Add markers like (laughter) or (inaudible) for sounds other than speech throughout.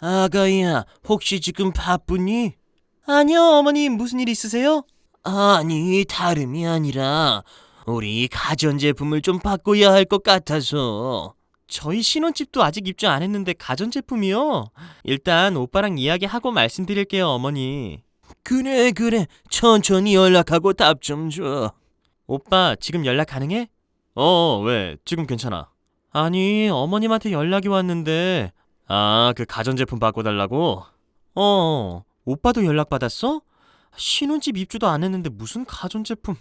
아가야, 혹시 지금 바쁘니? 아니요, 어머님 무슨 일 있으세요? 아니, 다름이 아니라 우리 가전제품을 좀 바꿔야 할 것 같아서. 저희 신혼집도 아직 입주 안 했는데 가전제품이요? 일단 오빠랑 이야기하고 말씀드릴게요, 어머니. 그래, 그래. 천천히 연락하고 답 좀 줘. 오빠 지금 연락 가능해? 어, 왜? 지금 괜찮아. 아니, 어머님한테 연락이 왔는데 아, 그 가전제품 바꿔달라고? 어, 오빠도 연락 받았어? 신혼집 입주도 안 했는데 무슨 가전제품?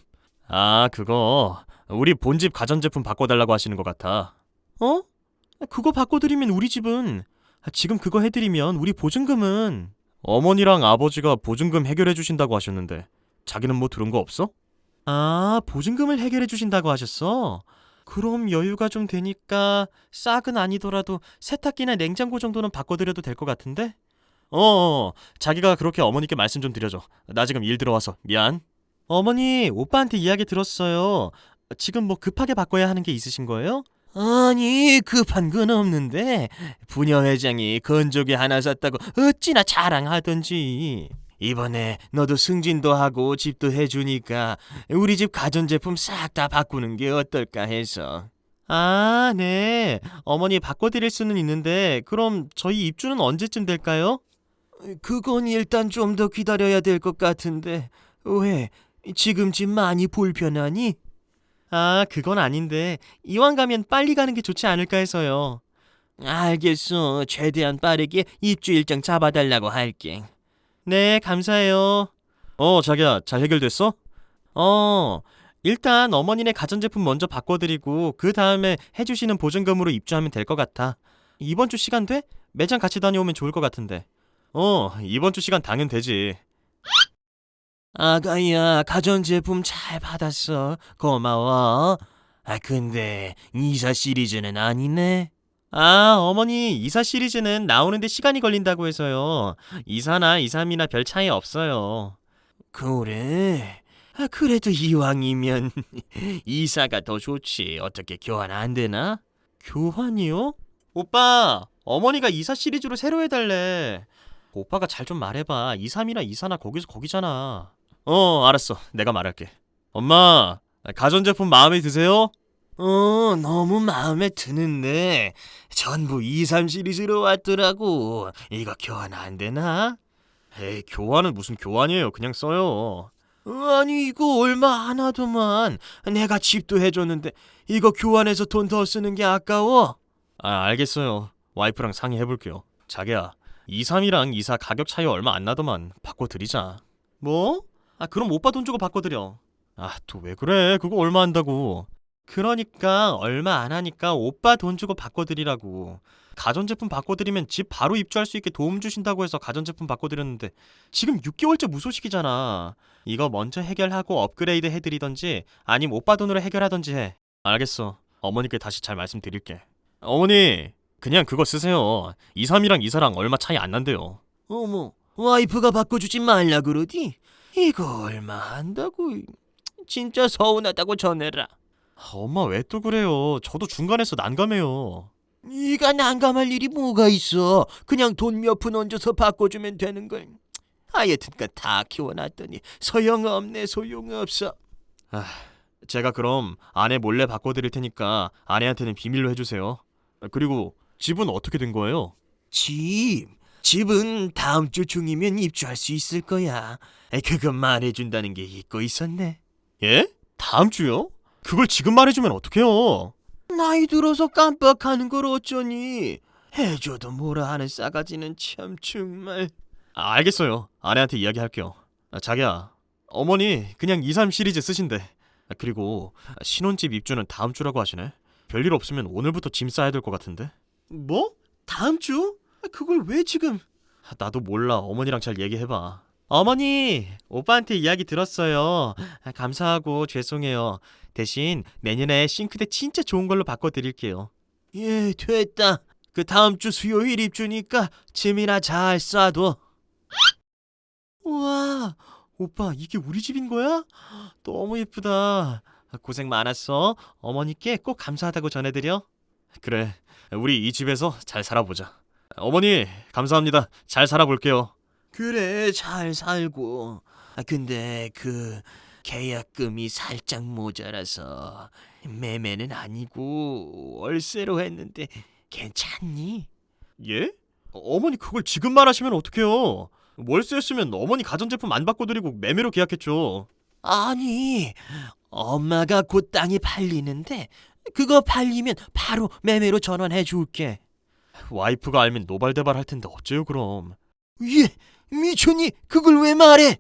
아, 그거 우리 본집 가전제품 바꿔달라고 하시는 것 같아. 어? 그거 바꿔드리면 우리 집은 지금 그거 해드리면 우리 보증금은 어머니랑 아버지가 보증금 해결해 주신다고 하셨는데 자기는 뭐 들은 거 없어? 아, 보증금을 해결해 주신다고 하셨어? 그럼 여유가 좀 되니까 싹은 아니더라도 세탁기나 냉장고 정도는 바꿔드려도 될 것 같은데? 어, 어, 자기가 그렇게 어머니께 말씀 좀 드려줘. 나 지금 일 들어와서 미안. 어머니, 오빠한테 이야기 들었어요. 지금 뭐 급하게 바꿔야 하는 게 있으신 거예요? 아니, 급한 건 없는데 부녀 회장이 건조기 하나 샀다고 어찌나 자랑하던지. 이번에 너도 승진도 하고 집도 해주니까 우리 집 가전제품 싹 다 바꾸는 게 어떨까 해서. 아, 네. 어머니 바꿔드릴 수는 있는데 그럼 저희 입주는 언제쯤 될까요? 그건 일단 좀 더 기다려야 될 것 같은데 왜 지금 집 많이 불편하니? 아, 그건 아닌데 이왕 가면 빨리 가는 게 좋지 않을까 해서요. 알겠어. 최대한 빠르게 입주 일정 잡아달라고 할게. 네, 감사해요. 어, 자기야, 잘 해결됐어? 어, 일단 어머니네 가전제품 먼저 바꿔드리고 그 다음에 해주시는 보증금으로 입주하면 될 것 같아. 이번 주 시간 돼? 매장 같이 다녀오면 좋을 것 같은데. 어, 이번 주 시간 당연 되지. 아가야, 가전제품 잘 받았어. 고마워. 아, 근데 이사 시리즈는 아니네. 아, 어머니, 이사 시리즈는 나오는데 시간이 걸린다고 해서요. 이사나 이삼이나 별 차이 없어요. 그래? 아, 그래도 이왕이면 (laughs) 이사가 더 좋지. 어떻게 교환 안 되나? 교환이요? 오빠, 어머니가 이사 시리즈로 새로 해달래. 오빠가 잘 좀 말해봐. 이삼이나 이사나 거기서 거기잖아. 어, 알았어. 내가 말할게. 엄마, 가전제품 마음에 드세요? 어, 너무 마음에 드는데 전부 2, 3 시리즈로 왔더라고. 이거 교환 안 되나? 에이, 교환은 무슨 교환이에요. 그냥 써요. 아니 이거 얼마 안 하더만. 내가 집도 해줬는데 이거 교환해서 돈 더 쓰는 게 아까워. 아, 알겠어요. 와이프랑 상의해볼게요. 자기야, 23이랑 이사 가격 차이 얼마 안 나더만 바꿔드리자. 뭐? 아, 그럼 오빠 돈 주고 바꿔드려. 아, 또 왜 그래? 그거 얼마 한다고. 그러니까 얼마 안 하니까 오빠 돈 주고 바꿔드리라고. 가전제품 바꿔드리면 집 바로 입주할 수 있게 도움 주신다고 해서 가전제품 바꿔드렸는데 지금 6개월째 무소식이잖아. 이거 먼저 해결하고 업그레이드 해드리던지 아님 오빠 돈으로 해결하던지 해. 알겠어. 어머니께 다시 잘 말씀드릴게. 어머니, 그냥 그거 쓰세요. 23이랑 이사랑 얼마 차이 안 난대요. 어머, 와이프가 바꿔주지 말라 그러디? 이거 얼마 한다고? 진짜 서운하다고 전해라. 엄마 왜 또 그래요? 저도 중간에서 난감해요. 네가 난감할 일이 뭐가 있어? 그냥 돈 몇 푼 얹어서 바꿔주면 되는 걸. 하여튼간 다 키워놨더니 소용없네 소용없어. 제가 그럼 아내 몰래 바꿔드릴 테니까 아내한테는 비밀로 해주세요. 그리고 집은 어떻게 된 거예요? 집, 집은 다음 주 중이면 입주할 수 있을 거야. 그건 말해준다는 게 잊고 있었네. 예? 다음 주요? 그걸 지금 말해주면 어떡해요? 나이 들어서 깜빡하는 걸 어쩌니? 해줘도 뭐라 하는 싸가지는 참 정말. 아, 알겠어요. 아내한테 이야기할게요. 아, 자기야, 어머니 그냥 2, 3 시리즈 쓰신대. 아, 그리고 신혼집 입주는 다음 주라고 하시네. 별일 없으면 오늘부터 짐 싸야 될 것 같은데. 뭐? 다음 주? 아, 그걸 왜 지금? 아, 나도 몰라. 어머니랑 잘 얘기해봐. 어머니, 오빠한테 이야기 들었어요. 아, 감사하고 죄송해요. 대신 내년에 싱크대 진짜 좋은 걸로 바꿔드릴게요. 예, 됐다. 그 다음 주 수요일 입주니까 짐이나 잘 싸둬. 우와, 오빠 이게 우리 집인 거야? 너무 예쁘다. 고생 많았어. 어머니께 꼭 감사하다고 전해드려. 그래, 우리 이 집에서 잘 살아보자. 어머니 감사합니다. 잘 살아볼게요. 그래 잘 살고 아, 근데 그 계약금이 살짝 모자라서 매매는 아니고 월세로 했는데 괜찮니? 예? 어머니 그걸 지금 말하시면 어떡해요? 월세였으면 어머니 가전제품 안 바꿔 드리고 매매로 계약했죠. 아니 엄마가 곧 땅이 팔리는데 그거 팔리면 바로 매매로 전환해 줄게 와이프가 알면 노발대발 할 텐데 어째요 그럼? 예 미촌이 그걸 왜 말해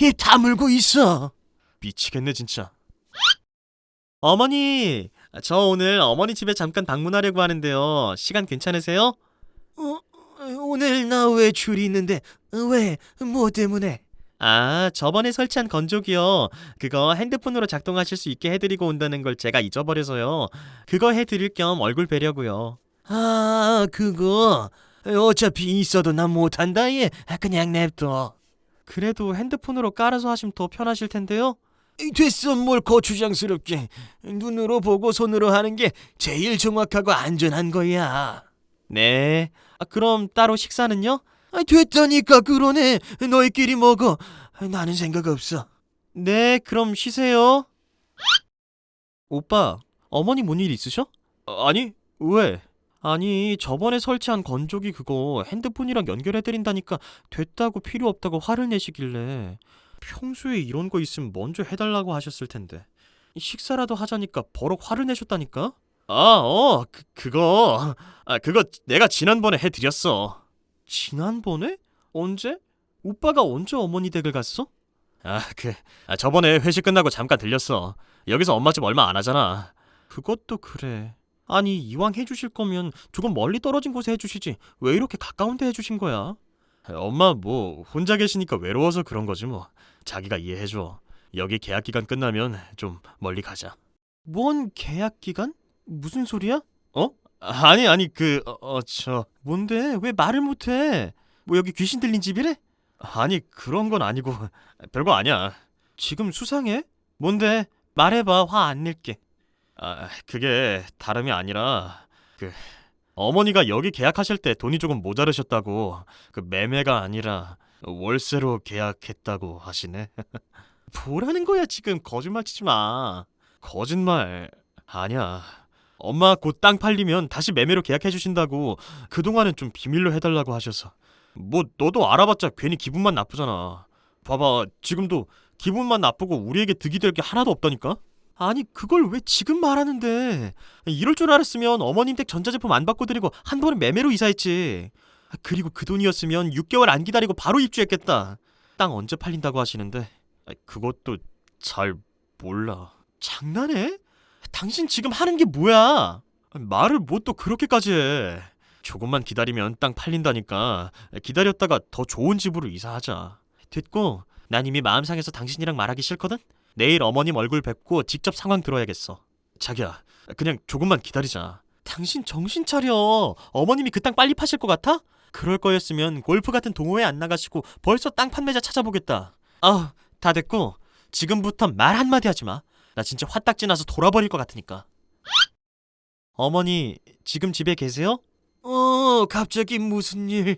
입 다물고 있어 미치겠네 진짜. 어머니, 저 오늘 어머니 집에 잠깐 방문하려고 하는데요. 시간 괜찮으세요? 어, 오늘 나 왜 줄이 있는데 왜 뭐 때문에 아, 저번에 설치한 건조기요. 그거 핸드폰으로 작동하실 수 있게 해드리고 온다는 걸 제가 잊어버려서요. 그거 해드릴 겸 얼굴 뵈려고요. 아 그거 어차피 있어도 난 못한다 얘 그냥 냅둬 그래도 핸드폰으로 깔아서 하시면 더 편하실 텐데요. 됐어 뭘 거추장스럽게 눈으로 보고 손으로 하는 게 제일 정확하고 안전한 거야 네. 아, 그럼 따로 식사는요? 아, 됐다니까 그러네 너희끼리 먹어 나는 생각 없어 네, 그럼 쉬세요. 오빠, 어머니 뭔 일 있으셔? 어, 아니, 왜? 아니, 저번에 설치한 건조기 그거 핸드폰이랑 연결해드린다니까 됐다고 필요 없다고 화를 내시길래 평소에 이런 거 있으면 먼저 해달라고 하셨을 텐데 식사라도 하자니까 버럭 화를 내셨다니까? 아, 어, 그, 그거, 아, 그거 내가 지난번에 해드렸어. 지난번에? 언제? 오빠가 언제 어머니 댁을 갔어? 아, 그, 아, 저번에 회식 끝나고 잠깐 들렸어. 여기서 엄마 집 얼마 안 하잖아. 그것도 그래. 아니, 이왕 해주실 거면 조금 멀리 떨어진 곳에 해주시지. 왜 이렇게 가까운 데 해주신 거야? 엄마 뭐 혼자 계시니까 외로워서 그런 거지 뭐. 자기가 이해해줘. 여기 계약 기간 끝나면 좀 멀리 가자. 뭔 계약 기간? 무슨 소리야? 어? 아니 아니 그 어 저 뭔데 왜 말을 못해? 뭐 여기 귀신 들린 집이래? 아니 그런 건 아니고 별거 아니야. 지금 수상해? 뭔데? 말해봐 화 안 낼게. 아 그게 다름이 아니라 그 어머니가 여기 계약하실 때 돈이 조금 모자르셨다고 그 매매가 아니라 월세로 계약했다고 하시네. (laughs) 뭐라는 거야 지금 거짓말 치지 마. 거짓말 아니야. 엄마 곧 땅 팔리면 다시 매매로 계약해 주신다고 그동안은 좀 비밀로 해달라고 하셔서 뭐 너도 알아봤자 괜히 기분만 나쁘잖아 봐봐 지금도 기분만 나쁘고 우리에게 득이 될 게 하나도 없다니까 아니 그걸 왜 지금 말하는데 이럴 줄 알았으면 어머님 댁 전자제품 안 바꿔드리고 한 번에 매매로 이사했지 아, 그리고 그 돈이었으면 6개월 안 기다리고 바로 입주했겠다 땅 언제 팔린다고 하시는데 아, 그것도 잘 몰라 장난해? 당신 지금 하는 게 뭐야? 말을 뭐 또 그렇게까지 해. 조금만 기다리면 땅 팔린다니까. 기다렸다가 더 좋은 집으로 이사하자. 됐고, 난 이미 마음 상해서 당신이랑 말하기 싫거든? 내일 어머님 얼굴 뵙고 직접 상황 들어야겠어. 자기야, 그냥 조금만 기다리자. 당신 정신 차려. 어머님이 그 땅 빨리 파실 것 같아? 그럴 거였으면 골프 같은 동호회 안 나가시고 벌써 땅 판매자 찾아보겠다. 아, 다 됐고, 지금부터 말 한마디 하지 마. 나 진짜 화딱지 나서 돌아버릴 것 같으니까. 어머니, 지금 집에 계세요? 어 갑자기 무슨 일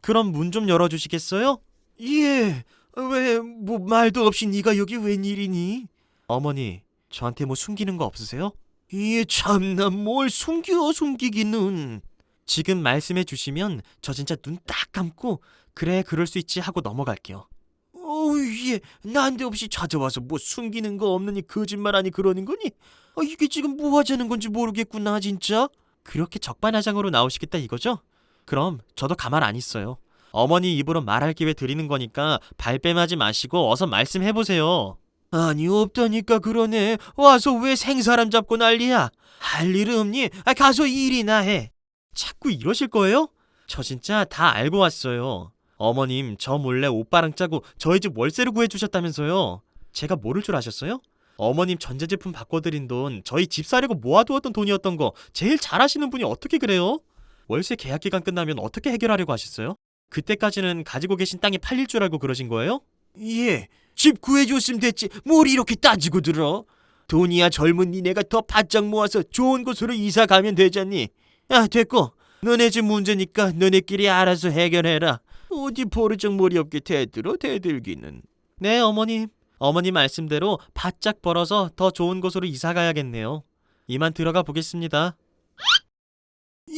그럼 문 좀 열어주시겠어요? 예, 왜, 뭐, 말도 없이 네가 여기 웬일이니? 어머니, 저한테 뭐 숨기는 거 없으세요? 이 참나, 뭘 숨겨, 숨기기는. 지금 말씀해 주시면 저 진짜 눈 딱 감고 그래 그럴 수 있지 하고 넘어갈게요. 어우, 예, 난데없이 찾아와서 뭐 숨기는 거 없느니 거짓말하니 그러는 거니? 아, 이게 지금 뭐 하자는 건지 모르겠구나, 진짜. 그렇게 적반하장으로 나오시겠다 이거죠? 그럼 저도 가만 안 있어요. 어머니 입으로 말할 기회 드리는 거니까 발뺌하지 마시고 어서 말씀해 보세요. 아니, 없다니까 그러네. 와서 왜 생사람 잡고 난리야? 할 일 없니? 아, 가서 일이나 해. 자꾸 이러실 거예요? 저 진짜 다 알고 왔어요. 어머님 저 몰래 오빠랑 짜고 저희 집 월세를 구해주셨다면서요. 제가 모를 줄 아셨어요? 어머님 전자제품 바꿔드린 돈 저희 집 사려고 모아두었던 돈이었던 거 제일 잘 아시는 분이 어떻게 그래요? 월세 계약 기간 끝나면 어떻게 해결하려고 하셨어요? 그때까지는 가지고 계신 땅이 팔릴 줄 알고 그러신 거예요? 예, 집 구해줬으면 됐지. 뭘 이렇게 따지고 들어? 돈이야 젊은 니네가 더 바짝 모아서 좋은 곳으로 이사 가면 되잖니. 아, 됐고. 너네 집 문제니까 너네끼리 알아서 해결해라. 어디 버르장머리 없게 대들어 대들기는. 네, 어머님. 어머님 말씀대로 바짝 벌어서 더 좋은 곳으로 이사 가야겠네요. 이만 들어가 보겠습니다.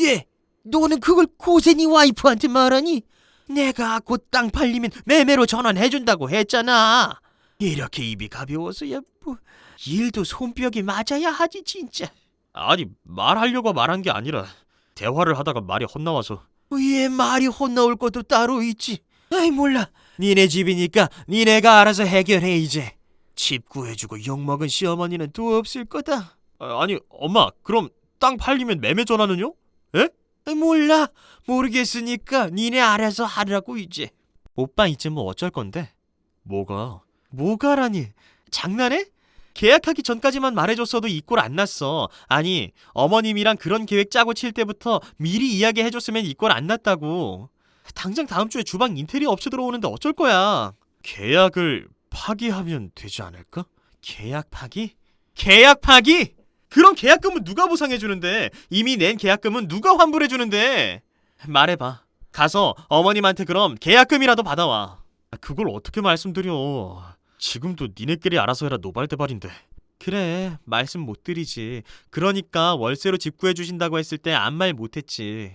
예, 너는 그걸 고세니 와이프한테 말하니? 내가 곧 땅 팔리면 매매로 전환해준다고 했잖아. 이렇게 입이 가벼워서야 뭐 일도 손뼉이 맞아야 하지 진짜. 아니, 말하려고 말한 게 아니라 대화를 하다가 말이 헛나와서 왜 말이 혼나올 것도 따로 있지? 아이 몰라. 니네 집이니까 니네가 알아서 해결해 이제. 집 구해주고 욕먹은 시어머니는 또 없을 거다. 아, 아니, 엄마, 그럼 땅 팔리면 매매 전화는요? 아이, 몰라. 모르겠으니까 니네 알아서 하라고 이제. 오빠 이제 뭐 어쩔 건데? 뭐가? 뭐가라니? 장난해? 계약하기 전까지만 말해줬어도 이 꼴 안 났어. 아니, 어머님이랑 그런 계획 짜고 칠 때부터 미리 이야기해줬으면 이 꼴 안 났다고. 당장 다음 주에 주방 인테리어 업체 들어오는데 어쩔 거야? 계약을 파기하면 되지 않을까? 계약 파기? 계약 파기? 그럼 계약금은 누가 보상해주는데? 이미 낸 계약금은 누가 환불해주는데? 말해봐. 가서 어머님한테 그럼 계약금이라도 받아와. 아, 그걸 어떻게 말씀드려? 지금도 니네끼리 알아서 해라 노발대발인데. 그래 말씀 못 드리지. 그러니까 월세로 집 구해주신다고 했을 때 아무 말 못했지.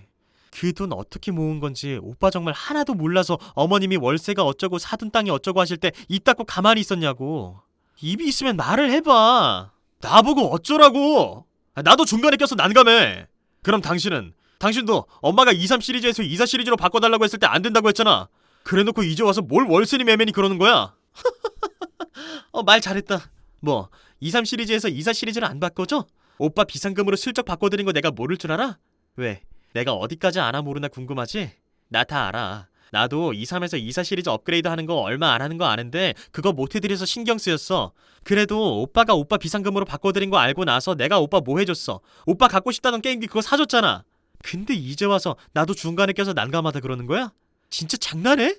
그 돈 어떻게 모은 건지 오빠 정말 하나도 몰라서 어머님이 월세가 어쩌고 사둔 땅이 어쩌고 하실 때 입 닫고 가만히 있었냐고. 입이 있으면 말을 해봐. 나보고 어쩌라고. 아, 나도 중간에 껴서 난감해. 그럼 당신은 당신도 엄마가 23 시리즈에서 24 시리즈로 바꿔달라고 했을 때 안 된다고 했잖아. 그래놓고 이제 와서 뭘 월세니 매매니 그러는 거야? (laughs) 어, 말 잘했다. 뭐, 23 시리즈에서 24 시리즈를 안 바꿔줘? 오빠 비상금으로 슬쩍 바꿔드린 거 내가 모를 줄 알아? 왜? 내가 어디까지 아나 모르나 궁금하지? 나 다 알아. 나도 23에서 24 시리즈 업그레이드 하는 거 얼마 안 하는 거 아는데 그거 못 해드려서 신경 쓰였어. 그래도 오빠가 오빠 비상금으로 바꿔드린 거 알고 나서 내가 오빠 뭐 해줬어. 오빠 갖고 싶다던 게임기 그거 사줬잖아. 근데 이제 와서 나도 중간에 껴서 난감하다 그러는 거야? 진짜 장난해?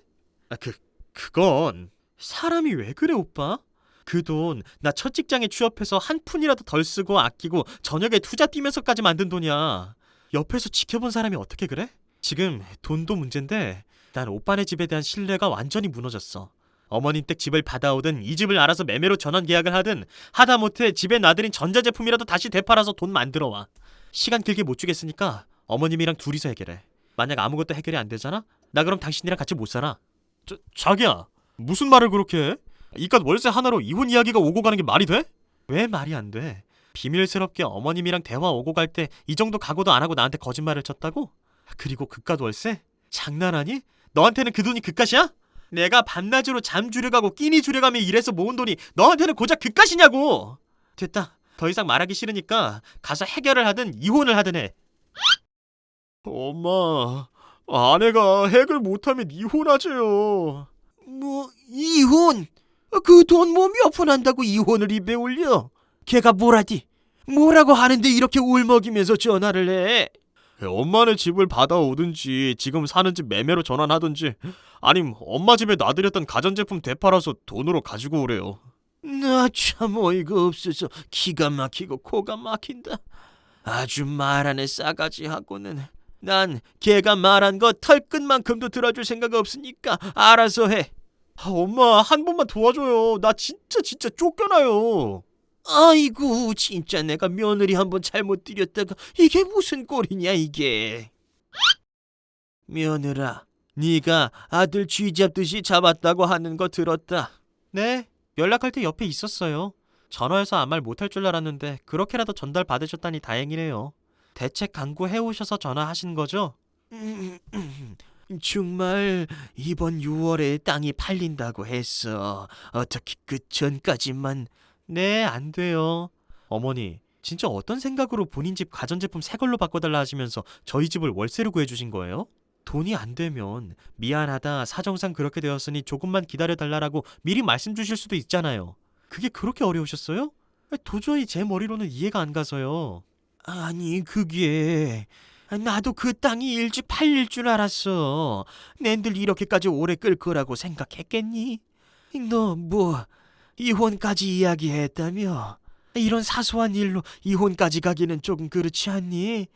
아, 그, 그건 사람이 왜 그래 오빠? 그 돈 나 첫 직장에 취업해서 한 푼이라도 덜 쓰고 아끼고 저녁에 투자 뛰면서까지 만든 돈이야. 옆에서 지켜본 사람이 어떻게 그래? 지금 돈도 문제인데 난 오빠네 집에 대한 신뢰가 완전히 무너졌어. 어머님 댁 집을 받아오든 이 집을 알아서 매매로 전환 계약을 하든 하다못해 집에 놔드린 전자제품이라도 다시 되팔아서 돈 만들어 와. 시간 길게 못 주겠으니까 어머님이랑 둘이서 해결해. 만약 아무것도 해결이 안 되잖아? 나 그럼 당신이랑 같이 못 살아. 저, 자기야, 무슨 말을 그렇게 해? 이깟 월세 하나로 이혼 이야기가 오고 가는 게 말이 돼? 왜 말이 안 돼? 비밀스럽게 어머님이랑 대화 오고 갈 때 이 정도 각오도 안 하고 나한테 거짓말을 쳤다고? 그리고 그깟 월세? 장난하니? 너한테는 그 돈이 그깟이야? 내가 밤낮으로 잠 줄여가고 끼니 줄여가며 일해서 모은 돈이 너한테는 고작 그깟이냐고! 됐다. 더 이상 말하기 싫으니까 가서 해결을 하든 이혼을 하든 해. 엄마, 아내가 해결 못하면 이혼하재요. 뭐 이혼? 그 돈 뭐 몇 푼 한다고 이혼을 입에 올려? 걔가 뭐라디? 뭐라고 하는데 이렇게 울먹이면서 전화를 해? 엄마네 집을 받아오든지 지금 사는 집 매매로 전환하든지 아님 엄마 집에 놔드렸던 가전제품 되팔아서 돈으로 가지고 오래요. 나참 어이가 없어서 기가 막히고 코가 막힌다. 아주 말하는 싸가지 하고는 난 걔가 말한 거 털끝만큼도 들어줄 생각 없으니까 알아서 해. 아, 엄마 한 번만 도와줘요. 나 진짜 진짜 쫓겨나요. 아이고 진짜 내가 며느리 한 번 잘못 들였다가 이게 무슨 꼴이냐 이게. 며느라, 네가 아들 쥐 잡듯이 잡았다고 하는 거 들었다. 네, 연락할 때 옆에 있었어요. 전화해서 아무 말 못할 줄 알았는데 그렇게라도 전달 받으셨다니 다행이네요. 대책 강구해 오셔서 전화하신 거죠? 음, 정말 이번 6월에 땅이 팔린다고 했어. 어떻게 그 전까지만 네, 안 돼요. 어머니, 진짜 어떤 생각으로 본인 집 가전제품 새 걸로 바꿔달라 하시면서 저희 집을 월세로 구해주신 거예요? 돈이 안 되면 미안하다 사정상 그렇게 되었으니 조금만 기다려달라고 미리 말씀 주실 수도 있잖아요. 그게 그렇게 어려우셨어요? 도저히 제 머리로는 이해가 안 가서요. 아니 그게 나도 그 땅이 일찍 팔릴 줄 알았어. 낸들 이렇게까지 오래 끌 거라고 생각했겠니? 너 뭐 이혼까지 이야기했다며? 이런 사소한 일로 이혼까지 가기는 조금 그렇지 않니?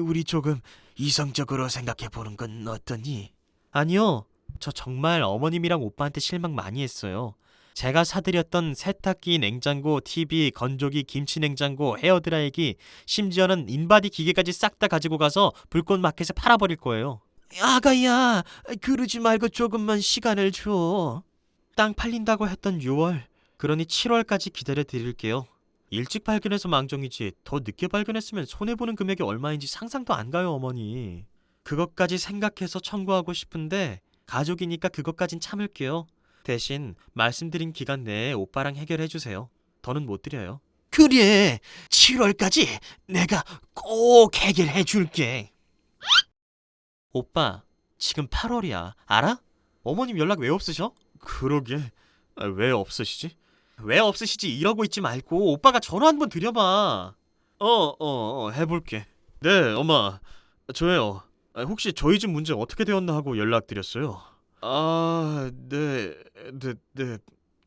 우리 조금 이성적으로 생각해 보는 건 어떠니? 아니요. 저 정말 어머님이랑 오빠한테 실망 많이 했어요. 제가 사드렸던 세탁기, 냉장고, TV, 건조기, 김치 냉장고, 헤어드라이기, 심지어는 인바디 기계까지 싹 다 가지고 가서 불꽃 마켓에 팔아버릴 거예요. 아가야, 그러지 말고 조금만 시간을 줘. 땅 팔린다고 했던 6월, 그러니 7월까지 기다려 드릴게요. 일찍 발견해서 망정이지 더 늦게 발견했으면 손해보는 금액이 얼마인지 상상도 안 가요, 어머니. 그것까지 생각해서 청구하고 싶은데 가족이니까 그것까진 참을게요. 대신 말씀드린 기간 내에 오빠랑 해결해 주세요. 더는 못 드려요. 그래, 7월까지 내가 꼭 해결해 줄게. 오빠, 지금 8월이야. 알아? 어머님 연락 왜 없으셔? 그러게. 아, 왜 없으시지? 왜 없으시지? 이러고 있지 말고 오빠가 전화 한번 드려봐. 어, 어, 어, 해볼게. 네, 엄마. 저예요. 아, 혹시 저희 집 문제 어떻게 되었나 하고 연락드렸어요. 아, 네, 네, 네.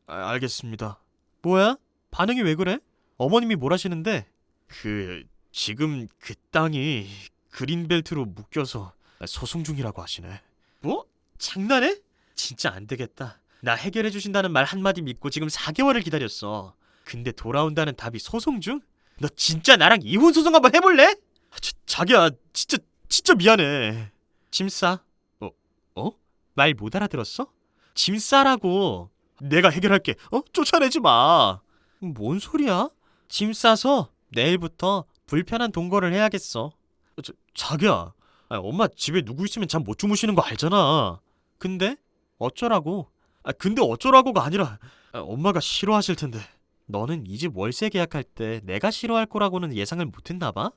아, 알겠습니다. 뭐야? 반응이 왜 그래? 어머님이 뭘 하시는데? 그 지금 그 땅이 그린벨트로 묶여서 소송 중이라고 하시네. 뭐? 장난해? 진짜 안 되겠다. 나 해결해 주신다는 말 한마디 믿고 지금 4개월을 기다렸어. 근데 돌아온다는 답이 소송 중? 너 진짜 나랑 이혼 소송 한번 해볼래? 아, 자, 자기야, 진짜 진짜 미안해. 짐 싸. 어? 어? 말 못 알아들었어? 짐 싸라고. 내가 해결할게. 어? 쫓아내지 마. 뭔 소리야? 짐 싸서 내일부터 불편한 동거를 해야겠어. 어, 저, 자기야. 아, 엄마 집에 누구 있으면 잠 못 주무시는 거 알잖아. 근데 어쩌라고? 아, 근데 어쩌라고가 아니라 아, 엄마가 싫어하실 텐데. 너는 이 집 월세 계약할 때 내가 싫어할 거라고는 예상을 못 했나 봐?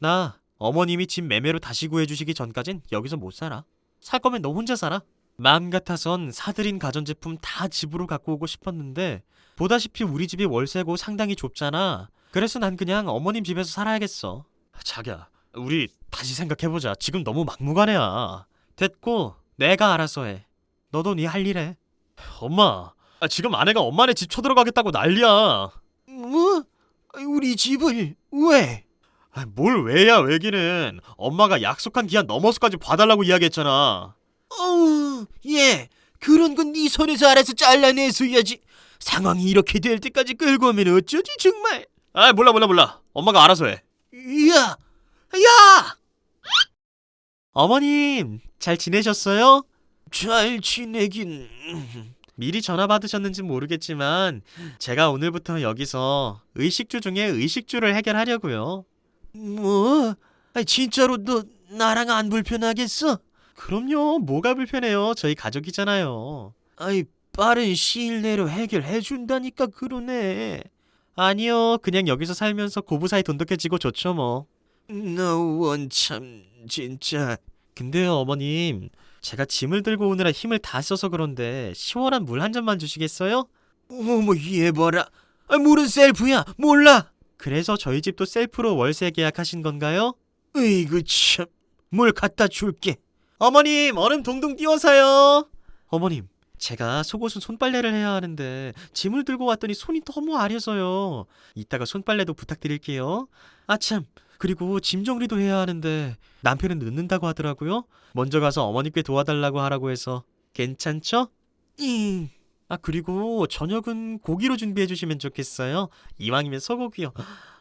나 어머님이 집 매매로 다시 구해 주시기 전까진 여기서 못 살아. 살 거면 너 혼자 살아. 마음 같아선 사들인 가전제품 다 집으로 갖고 오고 싶었는데 보다시피 우리 집이 월세고 상당히 좁잖아. 그래서 난 그냥 어머님 집에서 살아야겠어. 자기야, 우리 다시 생각해보자. 지금 너무 막무가내야. 됐고, 내가 알아서 해. 너도 네 할 일 해. 엄마, 아, 지금 아내가 엄마네 집 쳐들어가겠다고 난리야. 뭐? 우리 집을 왜? 아, 뭘 왜야 왜기는. 엄마가 약속한 기한 넘어서까지 봐달라고 이야기했잖아. 어우, 얘 그런 건 네 손에서 알아서 잘라내서야지. 상황이 이렇게 될 때까지 끌고 오면 어쩌지 정말? 아, 몰라 몰라 몰라. 엄마가 알아서 해. 야, 야, 어머님, 잘 지내셨어요? 잘 지내긴. 미리 전화 받으셨는지 모르겠지만 제가 오늘부터 여기서 의식주 중에 의식주를 해결하려고요. 뭐? 아, 진짜로 너 나랑 안 불편하겠어? 그럼요. 뭐가 불편해요. 저희 가족이잖아요. 아이 빠른 시일 내로 해결해 준다니까 그러네. 아니요. 그냥 여기서 살면서 고부사이 돈독해지고 좋죠 뭐. 너 원 참 진짜. 근데요, 어머님. 제가 짐을 들고 오느라 힘을 다 써서 그런데 시원한 물 한 잔만 주시겠어요? 어머 얘 봐라. 아, 물은 셀프야. 몰라. 그래서 저희 집도 셀프로 월세 계약하신 건가요? 에이구 참. 물 갖다 줄게. 어머님, 얼음 동동 띄워서요. 어머님, 제가 속옷은 손빨래를 해야 하는데 짐을 들고 왔더니 손이 너무 아려서요. 이따가 손빨래도 부탁드릴게요. 아참, 그리고 짐 정리도 해야 하는데 남편은 늦는다고 하더라고요. 먼저 가서 어머니께 도와달라고 하라고 해서 괜찮죠? 음. 아 그리고 저녁은 고기로 준비해 주시면 좋겠어요. 이왕이면 소고기요.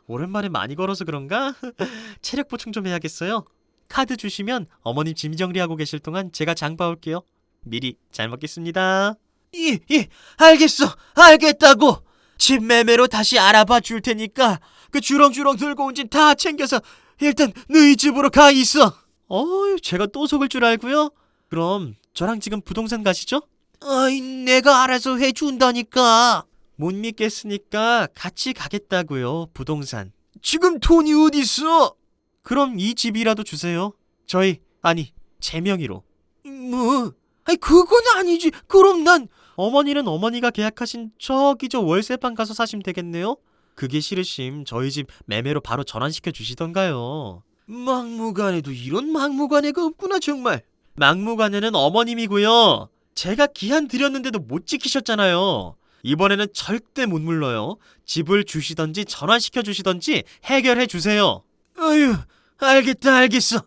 오랜만에 많이 걸어서 그런가? (laughs) 체력 보충 좀 해야겠어요. 카드 주시면 어머님 짐 정리하고 계실 동안 제가 장 봐올게요. 미리 잘 먹겠습니다. 예, 예, 알겠어. 알겠다고. 집 매매로 다시 알아봐 줄 테니까 그 주렁주렁 들고 온 짐 다 챙겨서 일단 너희 집으로 가 있어. 어휴, 제가 또 속을 줄 알고요. 그럼 저랑 지금 부동산 가시죠? 아이, 내가 알아서 해준다니까. 못 믿겠으니까 같이 가겠다고요. 부동산. 지금 돈이 어딨어? 그럼 이 집이라도 주세요. 저희 아니 제 명의로. 뭐? 아이, 그건 아니지. 그럼 난 어머니는 어머니가 계약하신 저기 저 월세방 가서 사시면 되겠네요. 그게 싫으심 저희 집 매매로 바로 전환시켜 주시던가요. 막무가내도 이런 막무가내가 없구나 정말. 막무가내는 어머님이고요. 제가 기한 드렸는데도 못 지키셨잖아요. 이번에는 절대 못 물러요. 집을 주시던지 전환시켜 주시던지 해결해 주세요. 아유, 알겠다, 알겠어.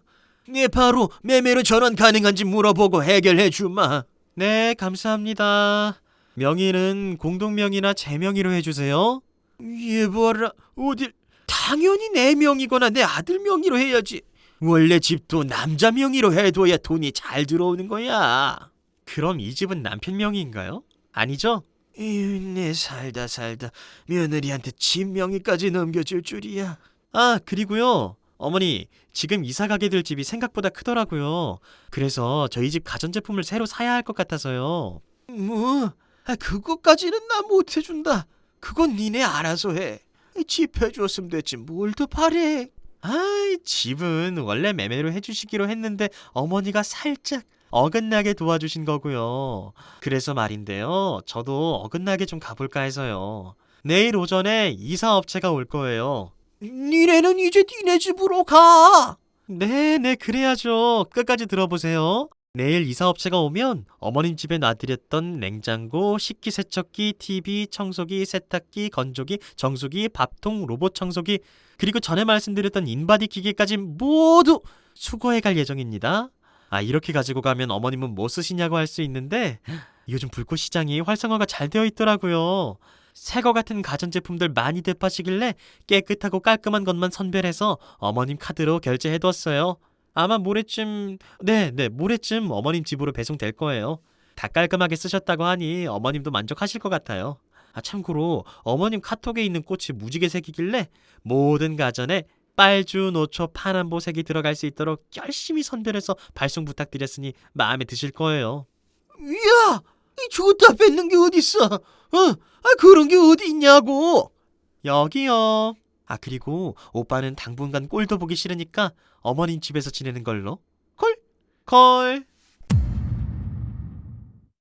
네 바로 매매로 전환 가능한지 물어보고 해결해 주마. 네, 감사합니다. 명의는 공동명의나 제 명의로 해주세요. 얘 봐라 어딜 당연히 내 명이거나 내 아들 명의로 해야지. 원래 집도 남자 명의로 해둬야 돈이 잘 들어오는 거야. 그럼 이 집은 남편 명의인가요? 아니죠? 에휴, 내 살다 살다 며느리한테 집 명의까지 넘겨줄 줄이야. 아, 그리고요. 어머니, 지금 이사 가게 될 집이 생각보다 크더라고요. 그래서 저희 집 가전제품을 새로 사야 할 것 같아서요. 뭐? 아, 그것까지는 나 못 해준다. 그건 니네 알아서 해. 집 해줬으면 됐지 뭘 더 바래. 아이, 집은 원래 매매로 해주시기로 했는데 어머니가 살짝 어긋나게 도와주신 거고요. 그래서 말인데요. 저도 어긋나게 좀 가볼까 해서요. 내일 오전에 이사 업체가 올 거예요. 니네는 이제 니네 집으로 가. 네, 네, 그래야죠. 끝까지 들어보세요. 내일 이사업체가 오면 어머님 집에 놔드렸던 냉장고, 식기세척기, TV, 청소기, 세탁기, 건조기, 정수기, 밥통, 로봇 청소기, 그리고 전에 말씀드렸던 인바디 기계까지 모두 수거해 갈 예정입니다. 아, 이렇게 가지고 가면 어머님은 뭐 쓰시냐고 할 수 있는데 요즘 불꽃 시장이 활성화가 잘 되어 있더라고요. 새거 같은 가전제품들 많이 되파시길래 깨끗하고 깔끔한 것만 선별해서 어머님 카드로 결제해뒀어요. 아마 모레쯤, 네, 네, 모레쯤 어머님 집으로 배송될 거예요. 다 깔끔하게 쓰셨다고 하니 어머님도 만족하실 것 같아요. 아, 참고로 어머님 카톡에 있는 꽃이 무지개 색이길래 모든 가전에 빨주, 노초, 파남보색이 들어갈 수 있도록 열심히 선별해서 발송 부탁드렸으니 마음에 드실 거예요. 야, 이 좋다 뺏는 게 어딨어? 어, 아 그런 게 어디 있냐고. 여기요. 아, 그리고 오빠는 당분간 꼴도 보기 싫으니까 어머님 집에서 지내는 걸로. 콜? 콜.